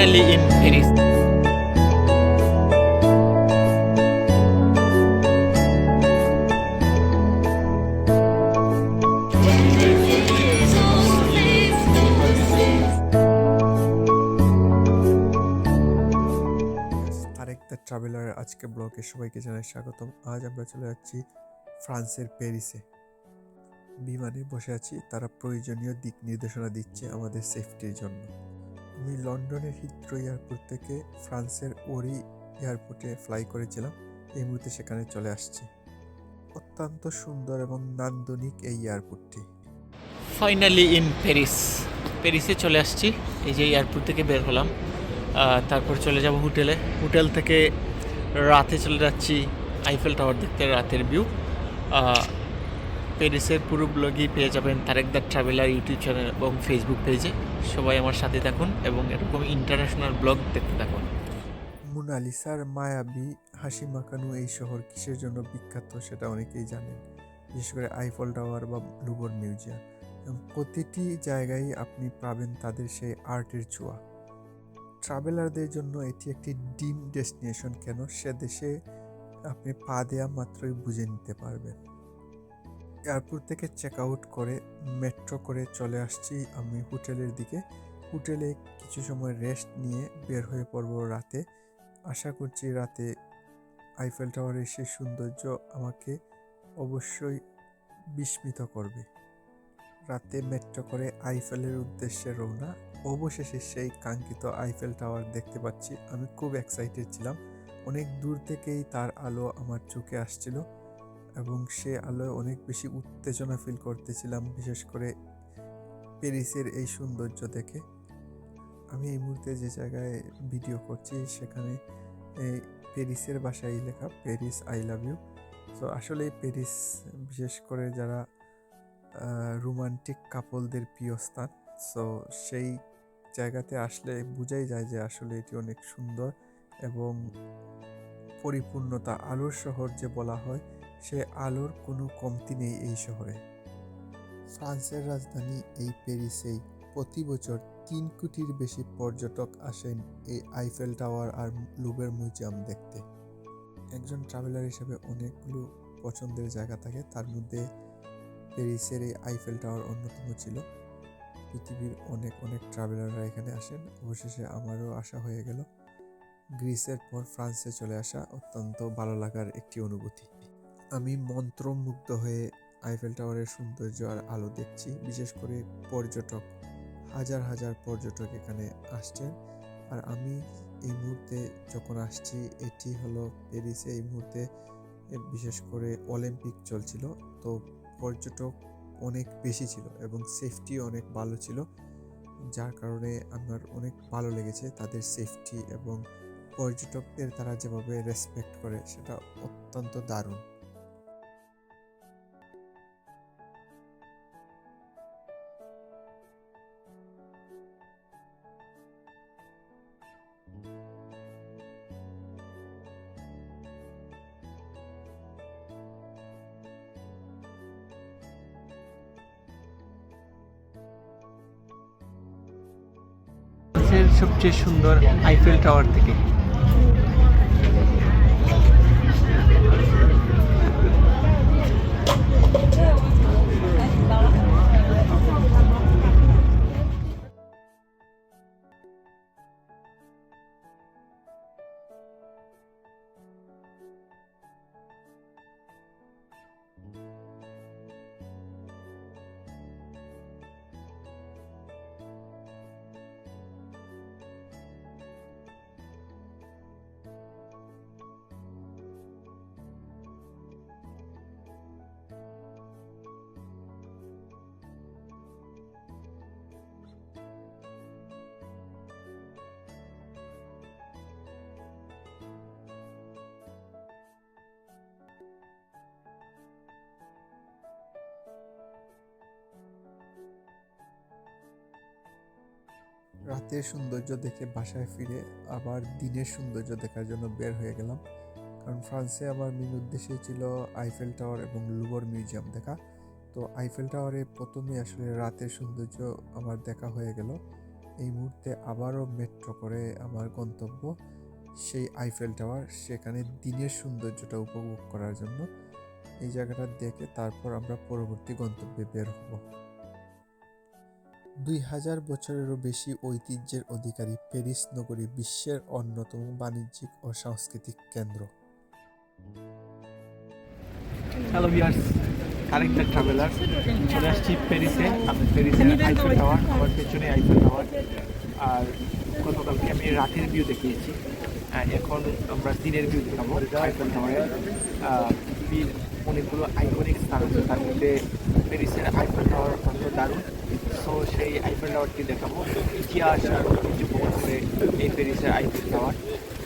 finally in Paris. Tarek traveller আজকে ব্লগে সবাইকে জানাই স্বাগতম। আজ আমরা চলে যাচ্ছি ফ্রান্সের প্যারিসে। বিমানে বসে আছি, তারা প্রয়োজনীয় দিক নির্দেশনা দিচ্ছে আমাদের সেফটির জন্য। আমি লন্ডনের হিথ্রো এয়ারপোর্ট থেকে ফ্রান্সের ওরি এয়ারপোর্টে ফ্লাই করেছিলাম। এই মুহূর্তে সেখানে চলে আসছি। অত্যন্ত সুন্দর এবং নান্দনিক এই এয়ারপোর্টটি ফাইনালি ইন প্যারিস প্যারিসে চলে আসছি। এই যে এয়ারপোর্ট থেকে বের হলাম। তারপর চলে যাব হোটেলে। হোটেল থেকে রাতে চলে যাচ্ছি আইফেল টাওয়ার দেখতে, রাতের ভিউ প্যারিসের পুরো ব্লগই পেয়ে যাবেন Tarek the traveller YouTube channel এবং ফেসবুক পেজে সবাই আমার সাথে থাকুন এবং এরকম ইন্টারন্যাশনাল ব্লগ দেখতে থাকুন। মোনালিসার মায়াবী হাসি মাখানো এই শহর কিসের জন্য বিখ্যাত সেটা অনেকেই জানেন, বিশেষ করে আইফল টাওয়ার বা লুবর মিউজিয়াম এবং প্রতিটি জায়গায় আপনি পাবেন তাদের সেই আর্টের ছোঁয়া। ট্রাভেলারদের জন্য এটি একটি ডিম ডেস্টিনেশন কেন সে দেশে আপনি পা দেওয়া মাত্রই বুঝে নিতে পারবেন। এয়ারপোর্ট থেকে চেক আউট করে মেট্রো করে চলে আসছি আমি হোটেলের দিকে। হোটেলে কিছু সময় রেস্ট নিয়ে বের হয়ে পড়ব রাতে। আশা করছি রাতে আইফেল টাওয়ারের সেই সৌন্দর্য আমাকে অবশ্যই বিস্মিত করবে। রাতে মেট্রো করে আইফেলের উদ্দেশ্যে রওনা। অবশেষে সেই কাঙ্ক্ষিত আইফেল টাওয়ার দেখতে পাচ্ছি। আমি খুব এক্সাইটেড ছিলাম। অনেক দূর থেকেই তার আলো আমার চোখে আসছিল। এবং সে আলোয় অনেক বেশি উত্তেজনা ফিল করতেছিলাম, বিশেষ করে প্যারিসের এই সৌন্দর্য দেখে। আমি এই মুহূর্তে যে জায়গায় ভিডিও করছি, সেখানে এই প্যারিসের বাসায় লেখা প্যারিস আই লাভ ইউ তো আসলে প্যারিস বিশেষ করে যারা রোমান্টিক কাপলদের প্রিয় স্থান সো সেই জায়গাতে আসলে বোঝাই যায় যে আসলে এটি অনেক সুন্দর এবং পরিপূর্ণতা আলোর শহর যে বলা হয় সে আলোর কোনো কমতি নেই এই শহরে। ফ্রান্সের রাজধানী এই প্যারিসেই প্রতি বছর তিন কোটির বেশি পর্যটক আসেন এই আইফেল টাওয়ার আর লুবের মিউজিয়াম দেখতে। একজন ট্রাভেলার হিসেবে অনেকগুলো পছন্দের জায়গা থাকে, তার মধ্যে প্যারিসের এই আইফেল টাওয়ার অন্যতম ছিল। পৃথিবীর অনেক অনেক ট্রাভেলাররা এখানে আসেন। অবশেষে আমারও আশা হয়ে গেল। গ্রিসের পর ফ্রান্সে চলে আসা অত্যন্ত ভালো লাগার একটি অনুভূতি। আমি মন্ত্রমুগ্ধ হয়ে আইফেল টাওয়ারের সৌন্দর্য আর আলো দেখছি। বিশেষ করে পর্যটক, হাজার হাজার পর্যটক এখানে আসছেন। আর আমি এই মুহূর্তে যখন আসছি, এটি হলো প্যারিসে এই মুহূর্তে বিশেষ করে অলিম্পিক চলছিল। তো পর্যটক অনেক বেশি ছিল এবং সেফটি অনেক ভালো ছিল, যার কারণে আমার অনেক ভালো লেগেছে তাদের সেফটি এবং পর্যটকদের তারা যেভাবে রেসপেক্ট করে, সেটা অত্যন্ত দারুণ। সবচেয়ে সুন্দর আইফেল টাওয়ার থেকে। রাতের সৌন্দর্য দেখে বাসায় ফিরে আবার দিনের সৌন্দর্য দেখার জন্য বের হয়ে গেলাম। কারণ ফ্রান্সে আমার মেন উদ্দেশ্য ছিল আইফেল টাওয়ার এবং লুবর মিউজিয়াম দেখা। তো আইফেল টাওয়ারে প্রথমে আসলে রাতের সৌন্দর্য আমার দেখা হয়ে গেল। এই মুহূর্তে আবারও মেট্রো করে আমার গন্তব্য সেই আইফেল টাওয়ার, সেখানে দিনের সৌন্দর্যটা উপভোগ করার জন্য। এই জায়গাটা দেখে তারপর আমরা পরবর্তী গন্তব্যে বের হব। দুই হাজার বছরেরও বেশি ঐতিহ্যের অধিকারী প্যারিস নগরী বিশ্বের অন্যতম বাণিজ্যিক ও সাংস্কৃতিক কেন্দ্র। হ্যালো ভিউয়ার্স আরেকটা ট্রাভেলার চলে আসছি প্যারিসে। আমি প্যারিসের আইফেল টাওয়ার আমার পেছনে আইফেল টাওয়ার আর গতকালকে আমি রাতের ভিউ দেখিয়েছি। আর এখন আমরা দিনের ভিউ দেখাবো আইফেল টাওয়ারের পৃথিবীর অনেকগুলো আইকনিক স্থান আছে। তার মধ্যে প্যারিসের আইফেল টাওয়ার অত্যন্ত দারুণ। সো সেই আইফেল টাওয়ারটি দেখাবো। ইতিহাস আর ঐতিহ্য বহন করে এই প্যারিসের আইফেল টাওয়ার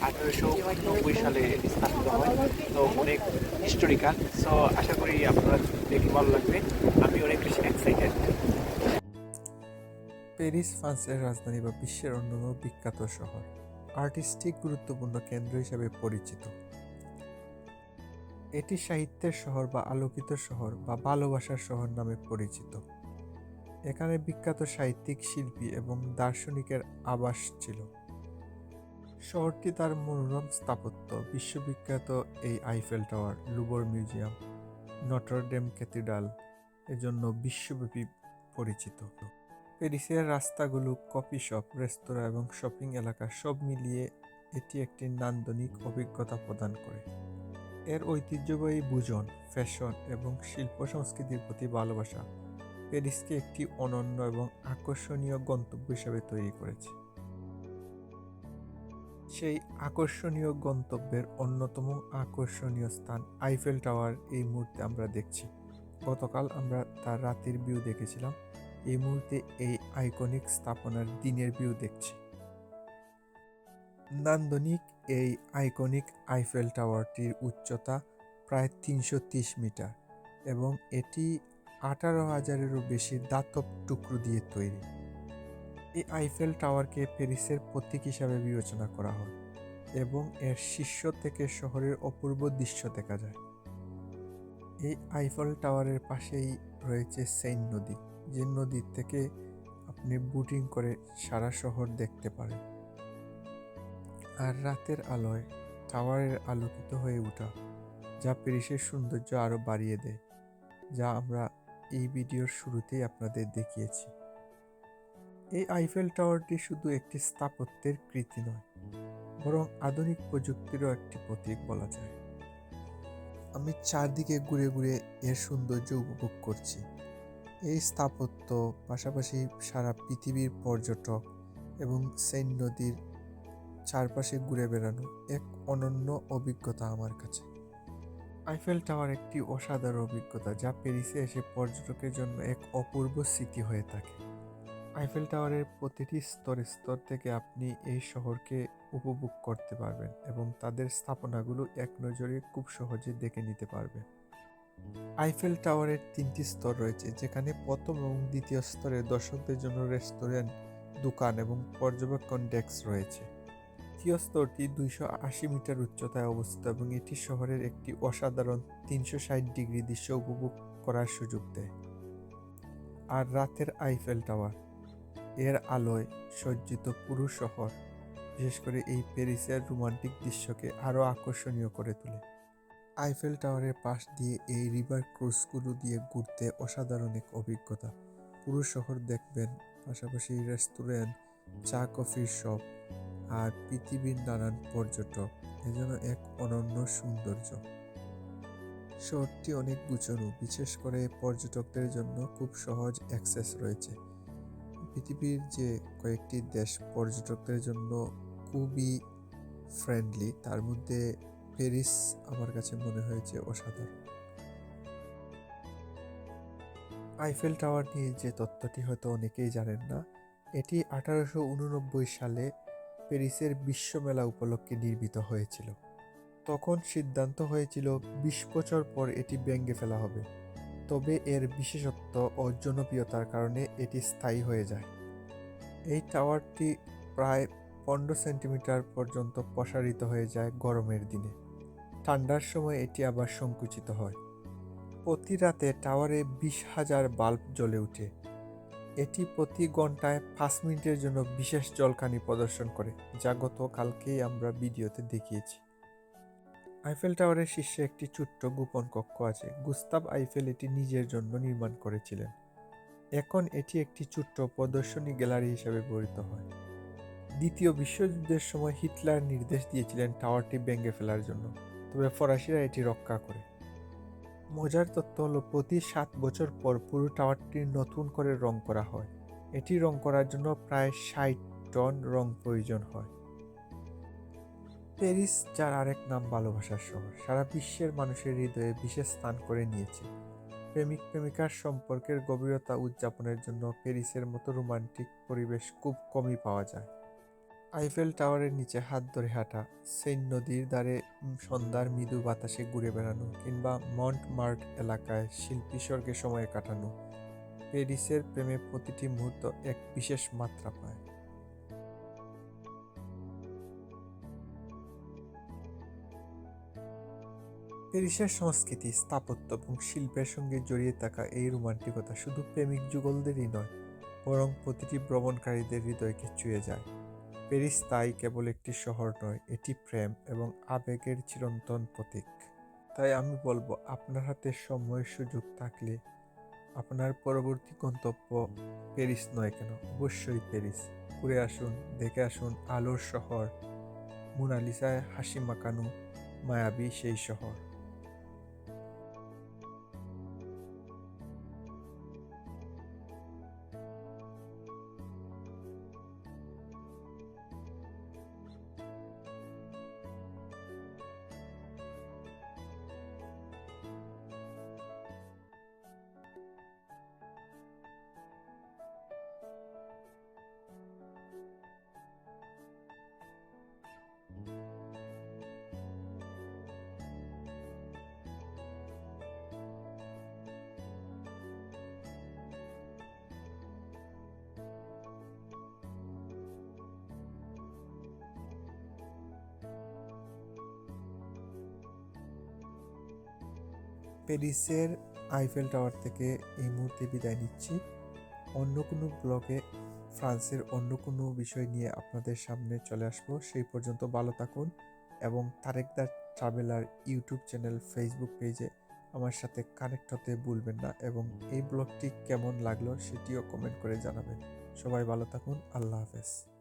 আঠারোশো নব্বই সালে স্থাপিত হয়। তো অনেক হিস্টোরিক্যাল সো আশা করি আপনারা দেখে ভালো লাগবে। আমি অনেক বেশি এক্সাইটেড প্যারিস ফ্রান্সের রাজধানী বা বিশ্বের অন্যতম বিখ্যাত শহর। আর্টিস্টিক গুরুত্বপূর্ণ কেন্দ্র হিসেবে পরিচিত। এটি সাহিত্যের শহর বা আলোকিত শহর বা ভালোবাসার শহর নামে পরিচিত। এখানে বিখ্যাত সাহিত্যিক, শিল্পী এবং দার্শনিকের আবাস ছিল। শহরটি তার মনোরম স্থাপত্য, বিশ্ববিখ্যাত এই আইফেল টাওয়ার, লুবর মিউজিয়াম নটরডেম ক্যাথিড্রাল এজন্য বিশ্বব্যাপী পরিচিত। প্যারিসের রাস্তাগুলো, কফি শপ, রেস্তোরাঁ এবং শপিং এলাকা সব মিলিয়ে এটি একটি নান্দনিক অভিজ্ঞতা প্রদান করে। এর ঐতিহ্যবাহী বুজন ফ্যাশন এবং শিল্প সংস্কৃতির প্রতি ভালোবাসা প্যারিসকে একটি অনন্য এবং আকর্ষণীয় গন্তব্য হিসাবে তৈরি করেছে। সেই আকর্ষণীয় গন্তব্যের অন্যতম আকর্ষণীয় স্থান আইফেল টাওয়ার এই মুহূর্তে আমরা দেখছি। গতকাল আমরা তার রাতের ভিউ দেখেছিলাম। এই মুহূর্তে এই আইকনিক স্থাপনার দিনের ভিউ দেখছি। নান্দনিক এই আইকনিক আইফেল টাওয়ারটির উচ্চতা প্রায় তিনশো মিটার এবং এটি আঠারো হাজারেরও বেশি দাতব টুকরো দিয়ে তৈরি। এই আইফেল টাওয়ারকে প্যারিসের প্রতীক হিসাবে বিবেচনা করা হয় এবং এর শীর্ষ থেকে শহরের অপূর্ব দৃশ্য দেখা যায়। এই আইফেল টাওয়ারের পাশেই রয়েছে সেইন নদী, যে নদীর থেকে আপনি বুটিং করে সারা শহর দেখতে পারেন। আর রাতের আলোয় টাওয়ারের আলোকিত হয়ে ওঠা যা প্যারিসের সৌন্দর্য আরও বাড়িয়ে দেয়, যা আমরা এই ভিডিওর শুরুতেই আপনাদের দেখিয়েছি। এই আইফেল টাওয়ারটি শুধু একটি স্থাপত্যের কৃতি নয়, বরং আধুনিক প্রযুক্তিরও একটি প্রতীক বলা যায়। আমি চারদিকে ঘুরে ঘুরে এর সৌন্দর্য উপভোগ করছি। এই স্থাপত্য, পাশাপাশি সারা পৃথিবীর পর্যটক এবং সেন নদীর চারপাশে ঘুরে বেড়ানো এক অনন্য অভিজ্ঞতা আমার কাছে। আইফেল টাওয়ার একটি অসাধারণ অভিজ্ঞতা যা প্যারিসে এসে পর্যটকের জন্য এক অপূর্ব স্মৃতি হয়ে থাকে। আইফেল টাওয়ারের প্রতিটি স্তরে, স্তর থেকে আপনি এই শহরকে উপভোগ করতে পারবেন এবং তাদের স্থাপনাগুলো এক নজরে খুব সহজে দেখে নিতে পারবেন। আইফেল টাওয়ারের তিনটি স্তর রয়েছে, যেখানে প্রথম এবং দ্বিতীয় স্তরে দর্শকদের জন্য রেস্টুরেন্ট, দোকান এবং পর্যবেক্ষণ ডেস্ক রয়েছে। তৃতীয় স্তরটি দুইশো আশি মিটার উচ্চতায় অবস্থিত এবং এটি শহরের একটি অসাধারণ তিনশো ষাট ডিগ্রি দৃশ্য উপভোগ করার সুযোগ দেয়। আর রাতের আইফেল টাওয়ার, এর আলোয় সজ্জিত পুরো শহর, বিশেষ করে এই প্যারিসের রোমান্টিক দৃশ্যকে আরও আকর্ষণীয় করে তোলে। আইফেল টাওয়ারের পাশ দিয়ে এই রিভার ক্রুজগুলো দিয়ে ঘুরতে অসাধারণ এক অভিজ্ঞতা। পুরো শহর দেখবেন, পাশাপাশি রেস্টুরেন্ট, চা, কফির শপ আর পৃথিবীর নানান পর্যটক এজন্য এক অনন্য সৌন্দর্য। শহরটি অনেক গুছানো, বিশেষ করে পর্যটকদের জন্য খুব সহজ অ্যাক্সেস রয়েছে। পৃথিবীর যে কয়েকটি দেশ পর্যটকদের জন্য খুবই ফ্রেন্ডলি, তার মধ্যে প্যারিস আমার কাছে মনে হয়েছে অসাধারণ। আইফেল টাওয়ার নিয়ে যে তথ্যটি হয়তো অনেকেই জানেন না, এটি আঠারোশো উননব্বই সালে প্যারিসের বিশ্বমেলা উপলক্ষে নির্মিত হয়েছিল। তখন সিদ্ধান্ত হয়েছিল, বিশ বছর পর এটি ভেঙে ফেলা হবে। তবে এর বিশেষত্ব ও জনপ্রিয়তার কারণে এটি স্থায়ী হয়ে যায়। এই টাওয়ারটি প্রায় পনেরো সেন্টিমিটার পর্যন্ত প্রসারিত হয়ে যায় গরমের দিনে। ঠান্ডার সময় এটি আবার সংকুচিত হয়। প্রতি রাতে টাওয়ারে বিশ হাজার বাল্ব জ্বলে ওঠে। এটি প্রতি ঘন্টায় পাঁচ মিনিটের জন্য বিশেষ জলকানি প্রদর্শন করে, যা গতকালকেই আমরা ভিডিওতে দেখিয়েছি। আইফেল টাওয়ারের শীর্ষে একটি ছোট্ট গোপন কক্ষ আছে। গুস্তাব আইফেল এটি নিজের জন্য নির্মাণ করেছিলেন। এখন এটি একটি ছোট্ট প্রদর্শনী গ্যালারি হিসেবে ব্যবহৃত হয়। দ্বিতীয় বিশ্বযুদ্ধের সময় হিটলার নির্দেশ দিয়েছিলেন টাওয়ারটি ভেঙে ফেলার জন্য। তবে ফরাসিরা এটি রক্ষা করে। মজার তথ্য হলো প্রতি সাত বছর পর পুরো টাওয়ারটি নতুন করে রং করা হয়। এটি রং করার জন্য প্রায় ষাট টন রং প্রয়োজন হয়। প্যারিস, যার আরেক নাম ভালোবাসার শহর, সারা বিশ্বের মানুষের হৃদয়ে বিশেষ স্থান করে নিয়েছে। প্রেমিক, প্রেমিকার সম্পর্কের গভীরতা উদযাপনের জন্য প্যারিসের মতো রোমান্টিক পরিবেশ খুব কমই পাওয়া যায়। আইফেল টাওয়ারের নিচে হাত ধরে হাঁটা সেন নদীর উম, সন্ধ্যার মৃদু বাতাসে ঘুরে বেড়ানো কিংবা মন্ট মার্ট এলাকায় শিল্পী স্বর্গে সময় কাটানো প্যারিসের প্রেমে প্রতিটি মুহূর্ত এক বিশেষ মাত্রা পায়। প্যারিসের সংস্কৃতি স্থাপত্য এবং শিল্পের সঙ্গে জড়িয়ে থাকা এই রোমান্টিকতা শুধু প্রেমিক যুগলদেরই নয় বরং প্রতিটি ভ্রমণকারীদের হৃদয়কে ছুঁয়ে যায়। প্যারিস তাই কেবল একটি শহর নয়, এটি প্রেম এবং আবেগের চিরন্তন প্রতীক। তাই আমি বলব, আপনার হাতে সময়, সুযোগ থাকলে আপনার পরবর্তী গন্তব্য প্যারিস নয় কেন? অবশ্যই প্যারিস। ঘুরে আসুন, দেখে আসুন আলোর শহর, মোনালিসায় হাসি মাকানু মায়াবী সেই শহর। প্যারিসের আইফেল টাওয়ার থেকে এই মুহূর্তে বিদায় নিচ্ছি। অন্য কোনো ব্লগে ফ্রান্সের অন্য কোনো বিষয় নিয়ে আপনাদের সামনে চলে আসব। সেই পর্যন্ত ভালো থাকুন এবং তারেকদার ট্রাভেলার ইউটিউব চ্যানেল, ফেসবুক পেজে আমার সাথে কানেক্ট হতে ভুলবেন না এবং এই ব্লগটি কেমন লাগল সেটিও কমেন্ট করে জানাবেন। সবাই ভালো থাকুন, আল্লাহ হাফেজ।